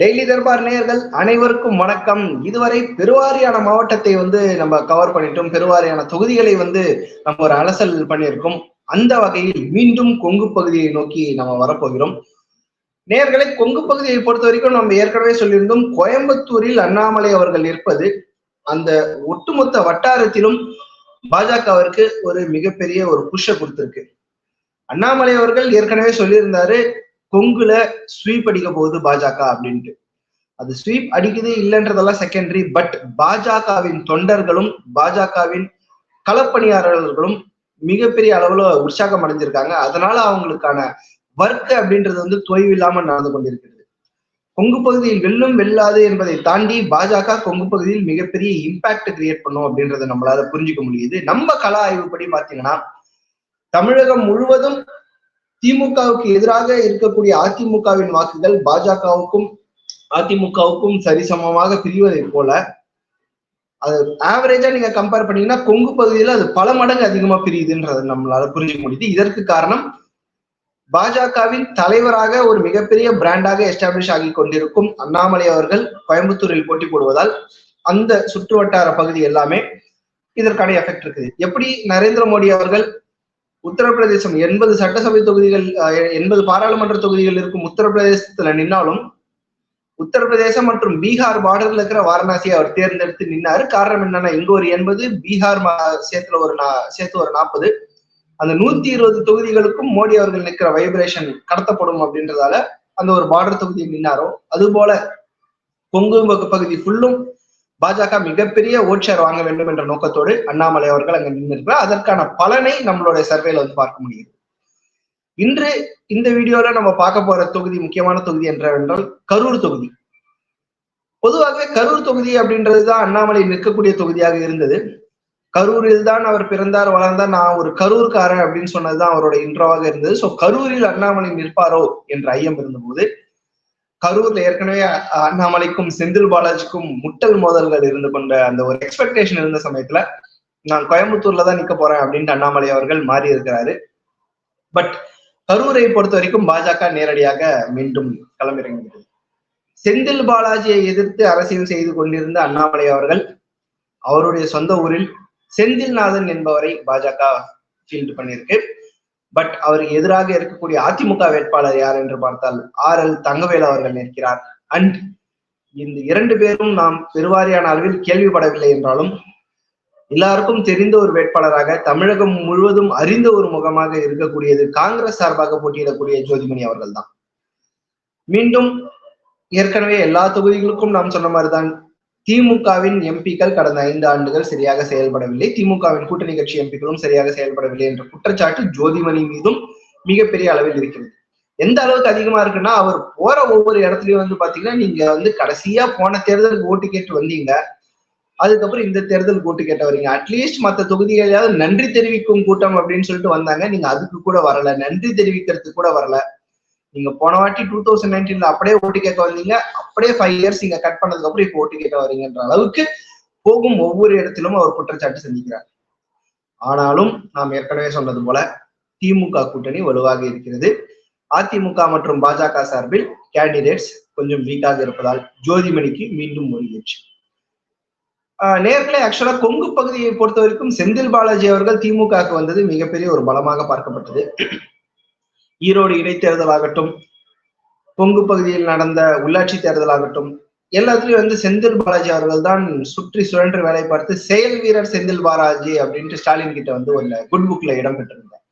Daily Darbar நேயர்கள் அனைவருக்கும் வணக்கம். இதுவரை பெருவாரியான மாவட்டத்தை வந்து நம்ம கவர் பண்ணிட்டோம். பெருவாரியான தொகுதிகளை வந்து நம்ம ஒரு அலசல் பண்ணியிருக்கோம். அந்த வகையில் மீண்டும் கொங்கு பகுதியை நோக்கி நம்ம வரப்போகிறோம். நேர்களை கொங்கு பகுதியை பொறுத்த வரைக்கும் நம்ம ஏற்கனவே சொல்லியிருந்தோம் கோயம்புத்தூரில் அண்ணாமலை அவர்கள் இருப்பது அந்த ஒட்டுமொத்த வட்டாரத்திலும் பாஜகவிற்கு ஒரு மிகப்பெரிய ஒரு புஷ கொடுத்திருக்கு. அண்ணாமலை அவர்கள் ஏற்கனவே சொல்லியிருந்தாரு கொங்குல ஸ்வீப் அடிக்க போகுது பாஜக அப்படின்ட்டு. அது ஸ்வீப் அடிக்குது இல்லைன்றதெல்லாம் செகண்டரி பட் பாஜகவின் தொண்டர்களும் பாஜகவின் களப்பணியாளர்களும் மிகப்பெரிய அளவுல உற்சாகம் அடைஞ்சிருக்காங்க. அதனால அவங்களுக்கான ஒர்க் அப்படின்றது வந்து தொய்வு இல்லாம நடந்து கொண்டிருக்கிறது. கொங்கு பகுதியில் வெல்லும் வெல்லாது என்பதை தாண்டி பாஜக கொங்கு பகுதியில் மிகப்பெரிய இம்பாக்ட் கிரியேட் பண்ணும் அப்படின்றத நம்மளால புரிஞ்சுக்க முடியுது. நம்ம கலா ஆய்வுப்படி பாத்தீங்கன்னா தமிழகம் முழுவதும் திமுகவுக்கு எதிராக இருக்கக்கூடிய அதிமுகவின் வாக்குகள் பாஜகவுக்கும் அதிமுகவுக்கும் சரிசமமாக பிரிவதை போல அது ஆவரேஜா நீங்க கம்பேர் பண்ணீங்கன்னா கொங்கு பகுதியில அது பல மடங்கு அதிகமா பிரியுதுன்றது நம்மளால புரிஞ்சுக்க முடியுது. இதற்கு காரணம் பாஜகவின் தலைவராக ஒரு மிகப்பெரிய பிராண்டாக எஸ்டாப்ளிஷ் ஆகி கொண்டிருக்கும் அண்ணாமலை அவர்கள் கோயம்புத்தூரில் போட்டி போடுவதால் அந்த சுற்று வட்டார பகுதி எல்லாமே இதற்கான எஃபெக்ட் இருக்குது. எப்படி நரேந்திர மோடி அவர்கள் உத்தரப்பிரதேசம் எண்பது சட்டசபை தொகுதிகள் எண்பது பாராளுமன்ற தொகுதிகள் இருக்கும் உத்தரப்பிரதேசத்துல நின்னாலும் உத்தரப்பிரதேசம் மற்றும் பீகார் பார்டர்ல இருக்கிற வாரணாசியை அவர் தேர்ந்தெடுத்து நின்னாரு. காரணம் என்னன்னா இங்க ஒரு எண்பது பீகார் சேர்த்துல ஒரு சேர்த்து ஒரு நாற்பது அந்த நூத்தி இருபது தொகுதிகளுக்கும் மோடி அவர்கள் நிற்கிற வைப்ரேஷன் கடத்தப்படும் அப்படின்றதால அந்த ஒரு பார்டர் தொகுதியை நின்னாரோ. அது போல கொங்கு பகுதி ஃபுல்லும் பாஜக மிகப்பெரிய ஓட் ஷேர் வாங்க வேண்டும் என்ற நோக்கத்தோடு அண்ணாமலை அவர்கள் அங்க நின்றிருக்கிறார். அதற்கான பலனை நம்மளுடைய சர்வேல வந்து பார்க்க முடியுது. இன்று இந்த வீடியோல நம்ம பார்க்க போற தொகுதி முக்கியமான தொகுதி என்றால் கரூர் தொகுதி. பொதுவாகவே கரூர் தொகுதி அப்படின்றதுதான் அண்ணாமலை நிற்கக்கூடிய தொகுதியாக இருந்தது. கரூரில் தான் அவர் பிறந்தார் வளர்ந்தார். நான் ஒரு கரூர்காரன் அப்படின்னு சொன்னதுதான் அவரோட இன்ட்ரோவாக இருந்தது. சோ கரூரில் அண்ணாமலை நிற்பாரோ என்ற ஐயம் இருந்தபோது கரூர்ல ஏற்கனவே அண்ணாமலைக்கும் செந்தில் பாலாஜிக்கும் முட்டல் மோதல்கள் இருந்து கொண்ட அந்த ஒரு எக்ஸ்பெக்டேஷன் இருந்த சமயத்துல நான் கோயம்புத்தூர்ல தான் நிக்க போறேன் அப்படின்ட்டு அண்ணாமலை அவர்கள் மாறி இருக்கிறாரு. பட் கரூரை பொறுத்த வரைக்கும் பாஜக நேரடியாக மீண்டும் களமிறங்குகிறது செந்தில் பாலாஜியை எதிர்த்து அரசியல் செய்து கொண்டிருந்த அண்ணாமலை அவர்கள் அவருடைய சொந்த ஊரில் செந்தில்நாதன் என்பவரை பாஜக ஃபீல்டு பண்ணியிருக்கு. பட் அவருக்கு எதிராக இருக்கக்கூடிய அதிமுக வேட்பாளர் யார் என்று பார்த்தால் ஆர் எல் தங்கவேல் அவர்கள் நிற்கிறார். அண்ட் இந்த இரண்டு பேரும் நாம் பெருவாரியான அளவில் கேள்விப்படவில்லை என்றாலும் எல்லாருக்கும் தெரிந்த ஒரு வேட்பாளராக தமிழகம் முழுவதும் அறிந்த ஒரு முகமாக இருக்கக்கூடியது காங்கிரஸ் சார்பாக போட்டியிடக்கூடிய ஜோதிமணி அவர்கள் தான் மீண்டும் ஏற்கனவே எல்லா தொகுதிகளுக்கும் நாம் சொன்ன மாதிரிதான் திமுகவின் எம்பிக்கள் கடந்த ஐந்து ஆண்டுகள் சரியாக செயல்படவில்லை. திமுகவின் கூட்டணி கட்சி எம்பிக்களும் சரியாக செயல்படவில்லை என்ற குற்றச்சாட்டு ஜோதிமணி மீதும் மிகப்பெரிய அளவில் இருக்கிறது. எந்த அளவுக்கு அதிகமா இருக்குன்னா அவர் போற ஒவ்வொரு இடத்துலயும் வந்து பாத்தீங்கன்னா நீங்க வந்து கடைசியா போன தேர்தலுக்கு ஓட்டு கேட்டு வந்தீங்க. அதுக்கப்புறம் இந்த தேர்தலுக்கு ஓட்டு கேட்ட வரீங்க அட்லீஸ்ட் மற்ற தொகுதிகளையாவது நன்றி தெரிவிக்கும் கூட்டம் அப்படின்னு சொல்லிட்டு வந்தாங்க. நீங்க அதுக்கு கூட வரல. நன்றி தெரிவிக்கிறதுக்கு கூட வரல. நீங்க போன வாட்டி டூ தௌசண்ட் நைன்டீன்ல அப்படியே ஓட்டு கேட்க வந்தீங்க. அப்படியே ஃபைவ் இயர்ஸ் நீங்க கட் பண்ணதுக்கு அப்புறம் இப்போ ஓட்டு கேட்க வரீங்கன்ற அளவுக்கு போகும் ஒவ்வொரு இடத்திலும் அவர் குற்றச்சாட்டு சந்திக்கிறார் ஆனாலும் நாம் ஏற்கனவே சொன்னது போல திமுக கூட்டணி வலுவாக இருக்கிறது. அதிமுக மற்றும் பாஜக சார்பில் கேண்டிடேட்ஸ் கொஞ்சம் வீக்காக இருப்பதால் ஜோதிமணிக்கு மீண்டும் முறியீச்சு நேர்களே ஆக்சுவலா கொங்கு பகுதியை பொறுத்த வரைக்கும் செந்தில் பாலாஜி அவர்கள் திமுகவுக்கு வந்தது மிகப்பெரிய ஒரு பலமாக பார்க்கப்பட்டது. ஈரோடு இடைத்தேர்தல் ஆகட்டும் கொங்கு பகுதியில் நடந்த உள்ளாட்சி தேர்தல் ஆகட்டும் எல்லாத்துலயும் வந்து செந்தில் பாலாஜி அவர்கள் தான் சுற்றி சுழன்று வேலை பார்த்து செயல் வீரர் செந்தில் பாலாஜி அப்படின்ட்டு ஸ்டாலின் கிட்ட வந்து ஒரு குட் புக்ல இடம் பெற்றிருந்தார்.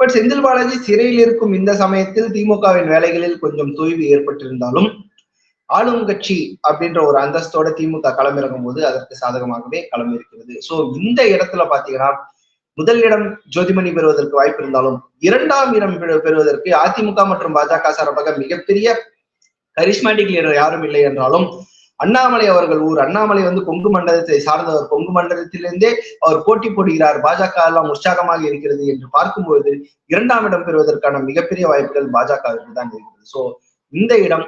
பட் செந்தில் பாலாஜி சிறையில் இருக்கும் இந்த சமயத்தில் திமுகவின் வேலைகளில் கொஞ்சம் தொய்வு ஏற்பட்டிருந்தாலும் ஆளும் கட்சி அப்படின்ற ஒரு அந்தஸ்தோட திமுக களமிறங்கும் போது அதற்கு சாதகமாகவே களம் இருக்கிறது சோ இந்த இடத்துல பாத்தீங்கன்னா முதல் இடம் ஜோதிமணி பெறுவதற்கு வாய்ப்பு இருந்தாலும் இரண்டாம் இடம் பெறுவதற்கு அதிமுக மற்றும் பாஜக சார்பாக மிகப்பெரிய கரிஸ்மாட்டிக் லீடர் யாரும் இல்லை என்றாலும் அண்ணாமலை அவர்கள் ஊர் அண்ணாமலை வந்து கொங்கு மண்டலத்தை சார்ந்தவர் கொங்கு மண்டலத்திலிருந்தே அவர் போட்டி போடுகிறார். பாஜக எல்லாம் உற்சாகமாக இருக்கிறது என்று பார்க்கும்போது இரண்டாம் இடம் பெறுவதற்கான மிகப்பெரிய வாய்ப்புகள் பாஜகவிற்கு தான் இருக்கிறது. சோ இந்த இடம்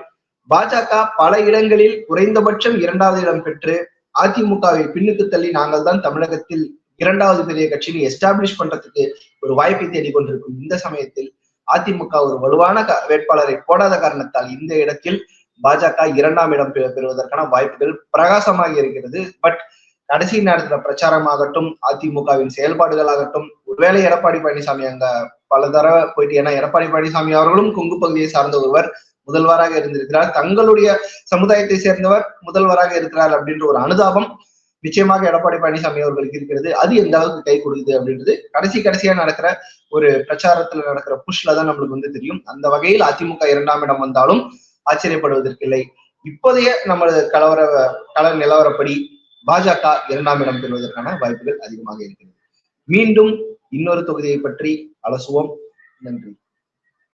பாஜக பல இடங்களில் குறைந்தபட்சம் இரண்டாவது இடம் பெற்று அதிமுகவை பின்னுக்கு தள்ளி நாங்கள் தான் தமிழகத்தில் இரண்டாவது பெரிய கட்சியை எஸ்டாப்ளிஷ் பண்றதுக்கு ஒரு வாய்ப்பை தேடிக்கொண்டிருக்கும் இந்த சமயத்தில் அதிமுக ஒரு வலுவான வேட்பாளரை போடாத காரணத்தால் இந்த இடத்தில் பாஜக இரண்டாம் இடம் பெறுவதற்கான வாய்ப்புகள் பிரகாசமாக இருக்கிறது. பட் கடைசி நேரத்துல பிரச்சாரமாகட்டும் அதிமுகவின் செயல்பாடுகள் ஆகட்டும் ஒருவேளை எடப்பாடி பழனிசாமி அங்க பல தடவை போயிட்டு ஏன்னா எடப்பாடி பழனிசாமி அவர்களும் கொங்கு பகுதியை சார்ந்த ஒருவர் முதல்வராக இருந்திருக்கிறார். தங்களுடைய சமுதாயத்தை சேர்ந்தவர் முதல்வராக இருக்கிறார் அப்படின்ற ஒரு அனுதாபம் நிச்சயமாக எடப்பாடி பழனிசாமி அவர்களுக்கு இருக்கிறது. அது எந்த அளவுக்கு கை கொடுக்குது அப்படின்றது கடைசி கடைசியா நடக்கிற ஒரு பிரச்சாரத்துல நடக்கிற புஷ்ல தான் நம்மளுக்கு வந்து தெரியும். அந்த வகையில் அதிமுக இரண்டாம் இடம் வந்தாலும் ஆச்சரியப்படுவதற்கில்லை. இப்போதைய நமது கலவர கல நிலவரப்படி பாஜக இரண்டாம் இடம் பெறுவதற்கான வாய்ப்புகள் அதிகமாக இருக்கிறது. மீண்டும் இன்னொரு தொகுதியை பற்றி அலசுவோம். நன்றி.